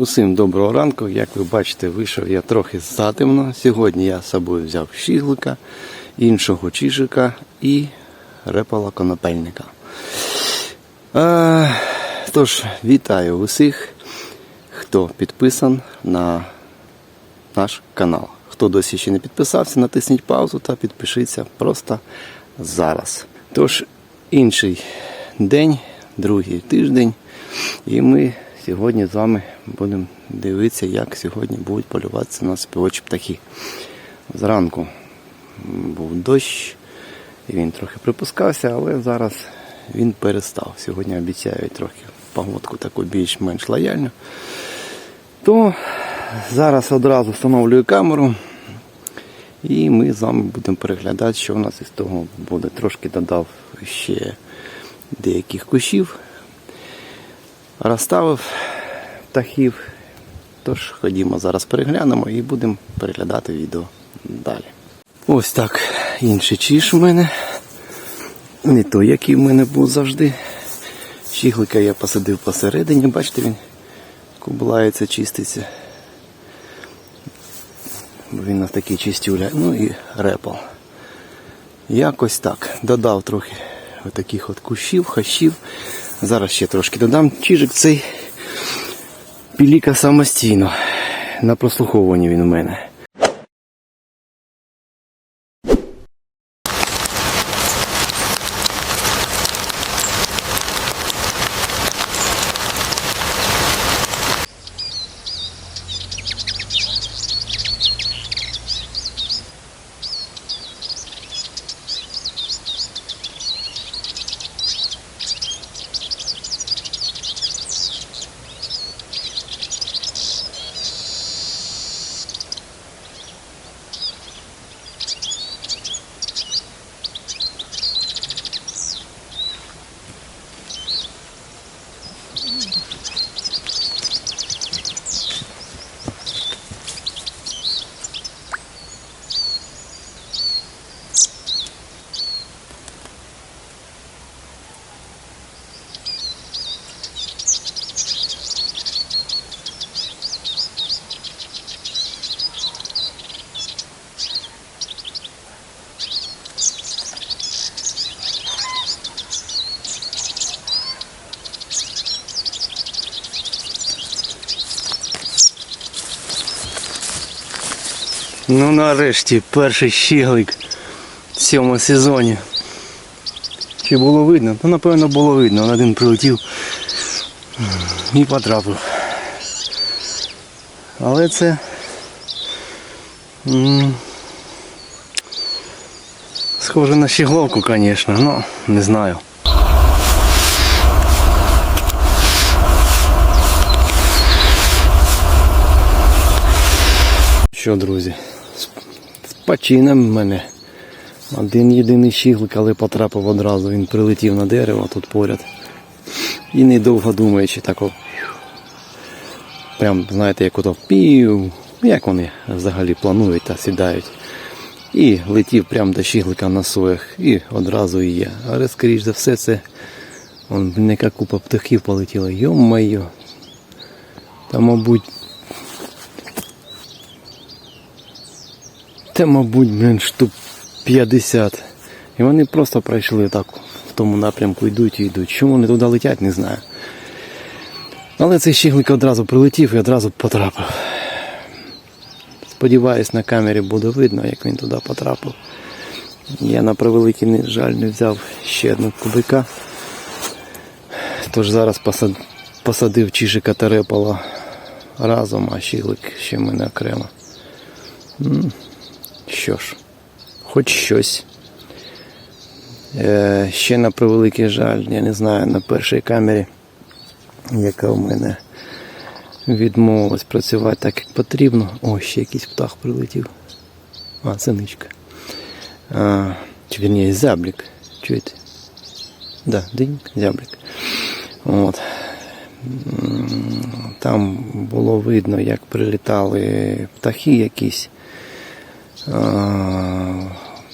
Усім доброго ранку. Як ви бачите, вийшов я трохи затемно. Сьогодні я з собою взяв щіглика, іншого чижика і репала конопельника. Е, тож, вітаю усіх, хто підписан на наш канал. Хто досі ще не підписався, натисніть паузу та підпишіться просто зараз. Тож, інший день, другий тиждень, і ми сьогодні з вами будемо дивитися, як сьогодні будуть полюватися на співочі птахи. Зранку був дощ, і він трохи припускався, але зараз він перестав. Сьогодні обіцяють трохи погодку таку більш-менш лояльну. То зараз одразу встановлюю камеру. І ми з вами будемо переглядати, що в нас із того буде. Трошки додав ще деяких кущів, розставив птахів. Тож ходімо зараз переглянемо і будемо переглядати відео далі. Ось так інший чіш у мене. Не той, який в мене був завжди. Щіглика я посадив посередині, бачите, він кублається, чиститься. Він у нас такий чистюля. Ну і репал. Якось так. Додав трохи отаких от кущів, хащів. Зараз ще трошки додам. Чижик цей піліка самостійно. На прослуховуванні він у мене. Ну нарешті перший щіглик в цьому сезоні. Чи було видно? Ну напевно було видно. Он один прилетів і потрапив. Але це схоже на щігловку, звісно, ну не знаю. Що, друзі, з почином мене. Один єдиний щіглик, але потрапив одразу. Він прилетів на дерево тут поряд. І недовго думаючи, так о, прям, знаєте, як ото пів, як вони взагалі планують та сідають. І летів прямо до щіглика на соях і одразу і є. Але скоріш за все це он, яка купа птахів полетіла. Йо-майо. Та мабуть Та, мабуть, блін, штук 50. І вони просто пройшли так в тому напрямку, йдуть і йдуть. Чому вони туди летять, не знаю. Але цей щіглик одразу прилетів і одразу потрапив. Сподіваюсь, на камері буде видно, як він туди потрапив. Я на превеликий жаль не взяв ще одного кубика. Тож зараз посад... посадив чижика та репала разом, а щіглик ще в мене окремо. Що ж, хоч щось. Е, ще на превеликий жаль, я не знаю, на першій камері, яка у мене відмовилась працювати так, як потрібно. О, ще якийсь птах прилетів. А. А, чи вірніше, зяблік. Чуєте? Да, динь, зяблік. От. Там було видно, як прилітали птахи якісь.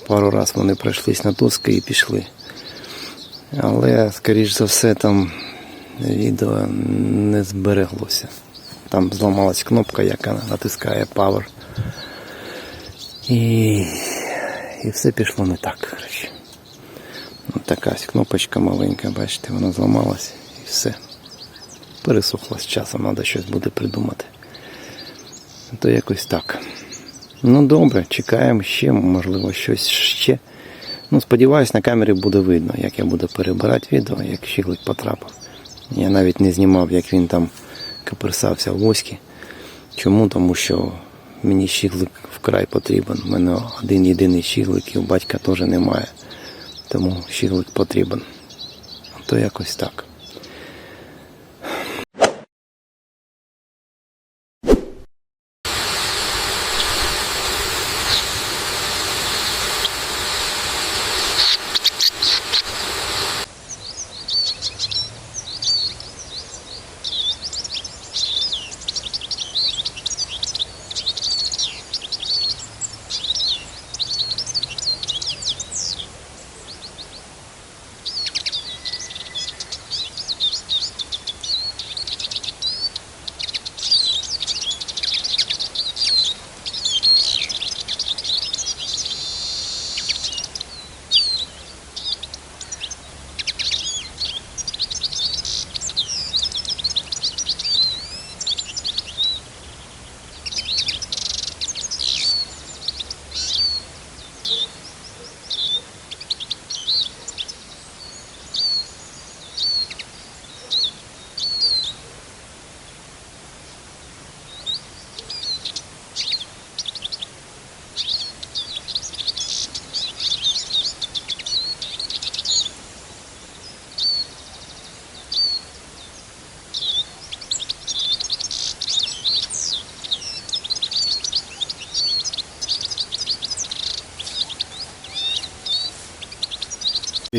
Пару раз вони пройшлись на доски і пішли. Але, скоріш за все, там відео не збереглося. Там зламалась кнопка, яка натискає Power. І, і все пішло не так. Коротше. Ось така кнопочка маленька, бачите, вона зламалась і все. Пересохла з часом, треба щось буде придумати. То якось так. Ну добре, чекаємо ще, можливо, щось ще. Ну, сподіваюсь, на камері буде видно, як я буду перебирати відео, як щіглик потрапив. Я навіть не знімав, як він там каперсався в воські. Чому? Тому що мені щіглик вкрай потрібен. У мене один єдиний щіглик і у батька теж немає. Тому щіглик потрібен. То якось так.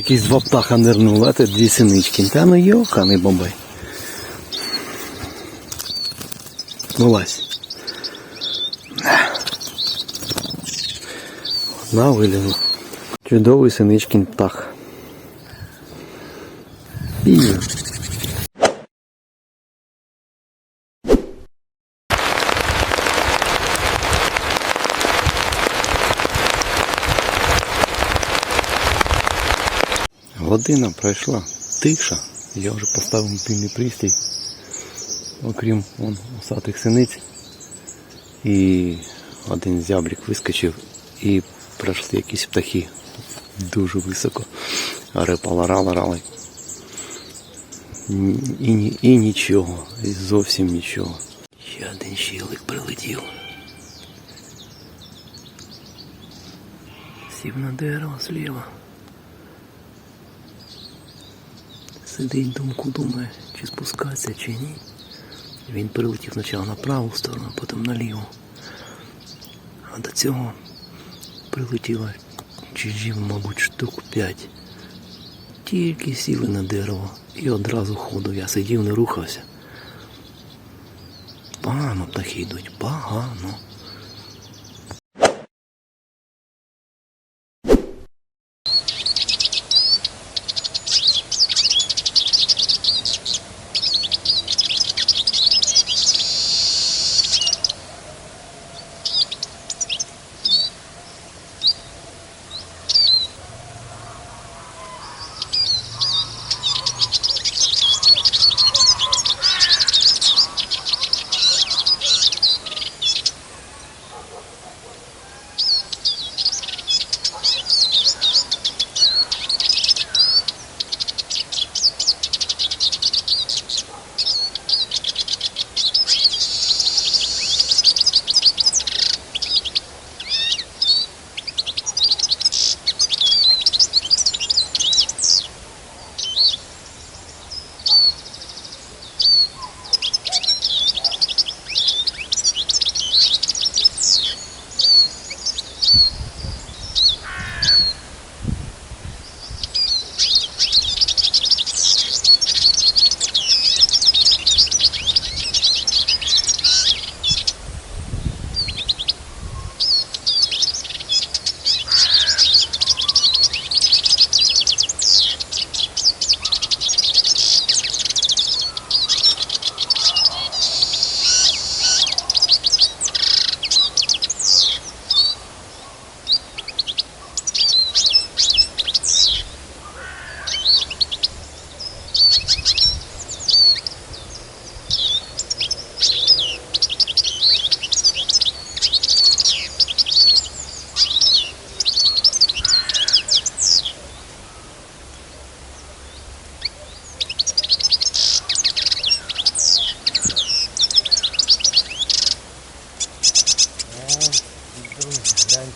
Якісь два птаха нирнули, а це дві синички. Та ну йоханий бомбай. Вилазь. Одна вилізла. Чудовий синичкин птах. І... Година пройшла. Тиша. Я вже поставив мобільний пристрій. Окрім вон, усатих синиць. І один зяблік вискочив і пройшли якісь птахи дуже високо. Репала, рала, рали. І, ні- і нічого. І зовсім нічого. Ще один щілик прилетів. Сів на дерево зліва. Сидить думку, думає, чи спускатися, чи ні. Він прилетів спочатку на праву сторону, потім наліву. А до цього прилетіло чижів, мабуть, штук п'ять. Тільки сіли на дерево і одразу ходу. Я сидів, не рухався. Погано птахи йдуть, погано.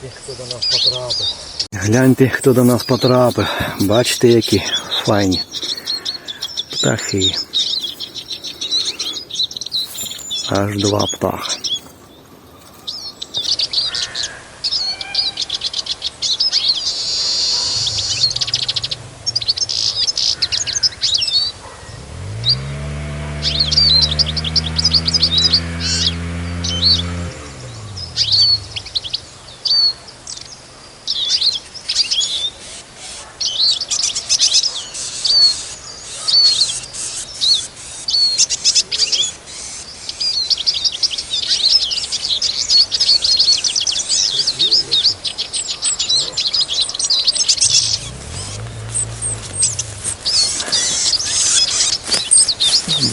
Гляньте, хто до нас потрапив. Гляньте, хто до нас потрапив. Бачите, які файні птахи. Аж два птаха.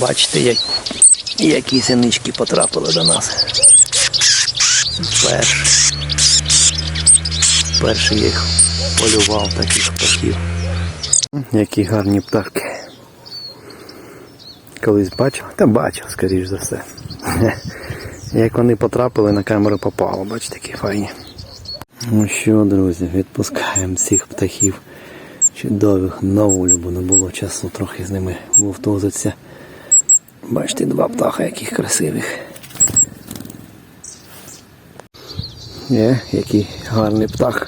Бачите, як, які синички потрапили до нас. Перший. Перший їх полював таких птахів. Які гарні птахи. Колись бачив? Та бачив, скоріш за все. Як вони потрапили на камеру попало, бачите, які файні. Ну що, друзі, відпускаємо цих птахів чудових на бо не було часу трохи з ними вовтузитися. Бачите, два птаха, яких красивих. Є, який гарний птах.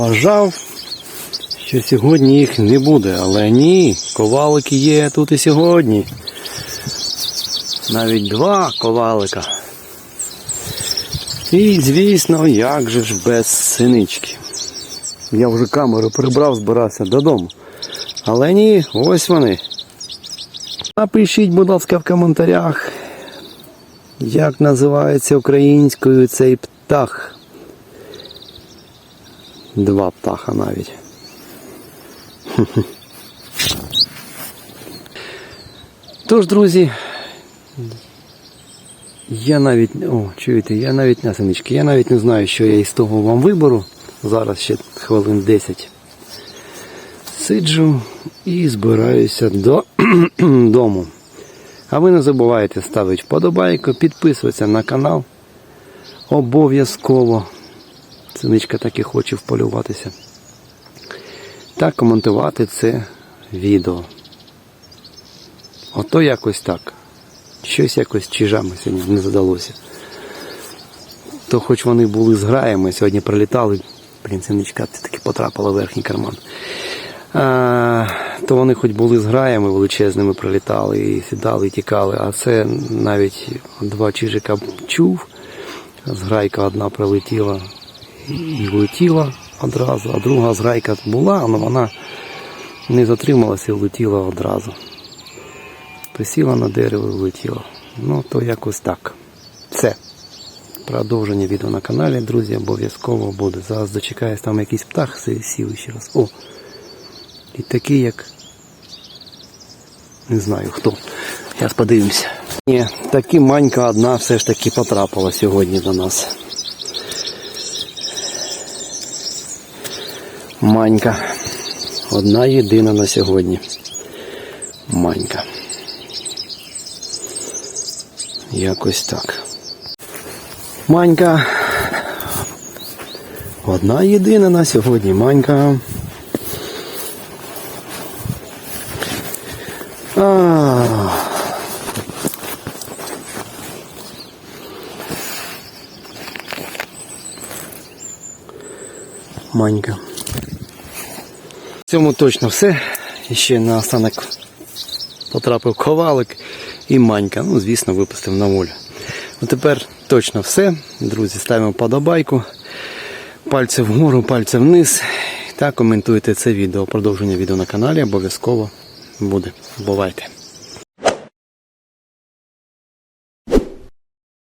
Вважав, що сьогодні їх не буде, але ні, ковалики є тут і сьогодні. Навіть два ковалика. І, звісно, як же ж без синички. Я вже камеру прибрав, збирався додому. Але ні, ось вони. Напишіть, будь ласка, в коментарях, як називається українською цей птах. Два птаха навіть. Тож, друзі, я навіть, о, чуєте, я навіть на синички, я навіть не знаю, що я із того вам виберу. Зараз ще хвилин 10 сиджу і збираюся до дому. А ви не забувайте ставити вподобайку, підписуватися на канал. Обов'язково. Синичка так і хоче вполюватися. Та коментувати це відео. Ото якось так. Щось якось чижами сьогодні не задалося. То хоч вони були з граями, сьогодні прилітали, блін, синичка таки потрапила в верхній карман. А, то вони хоч були з граями величезними, прилітали і сідали, і тікали, а це навіть два чижика чув, зграйка одна прилетіла і влетіла одразу, а друга зграйка була, але вона не затрималася і влетіла одразу. Присіла на дерево і влетіла. Ну, то якось так. Все. Продовження відео на каналі, друзі, обов'язково буде. Зараз дочекаюсь, там якийсь птах сів ще раз. О! І такий, як. Не знаю хто. Зараз подивимося. Ні, таки манька одна все ж таки потрапила сьогодні до нас. Манька. Одна єдина на сьогодні. Манька. Якось так. Манька. Одна єдина на сьогодні. Манька. А. Манька. Цьому точно все. І ще на останок потрапив ковалик і манька. Ну, звісно, випустив на волю. Ну тепер точно все. Друзі, ставимо подобайку. Пальці вгору, пальці вниз. Та коментуйте це відео. Продовження відео на каналі обов'язково буде. Бувайте!